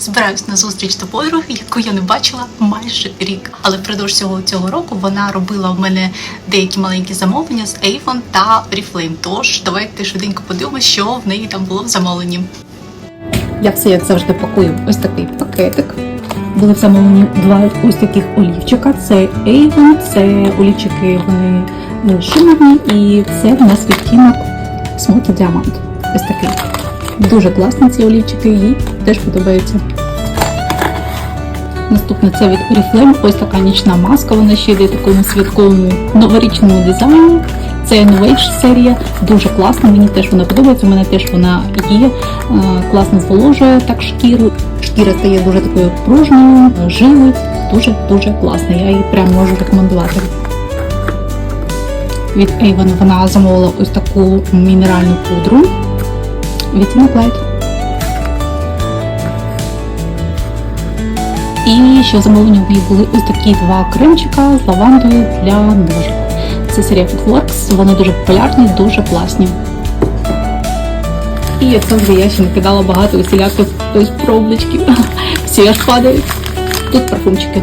збираюсь на зустріч до подруги, яку я не бачила майже рік. Але впродовж цього цього року вона робила в мене деякі маленькі замовлення з Avon та Oriflame. Тож давайте швиденько подивимося, що в неї там було в замовленні. Я все як завжди пакую ось такий пакетик. Були в замовлені два ось таких олівчика. Це Avon, це олівчики вони е, шимерні і це в нас відтінок Smoky Diamond. Ось такий. Дуже класні ці олівчики, теж подобаються. Наступне це від Oriflame, ось така нічна маска, вона ще йде в такому святковому новорічному дизайні. Це Novage серія, дуже класна, мені теж вона подобається, у мене теж вона є, е, класно зволожує так шкіру. Шкіра стає дуже такою пружною, живою, дуже-дуже класна. Я її прям можу рекомендувати. Від Avon вона замовила ось таку мінеральну пудру. Відтінок Light. І ще замовлення в були ось такі два кремчика з лавандою для ножок. Це серія Foodworks, вони дуже популярні, дуже класні. І як завжди я ще накидала багато усіляких ось пробничків. Всі аж падають. Тут парфумчики.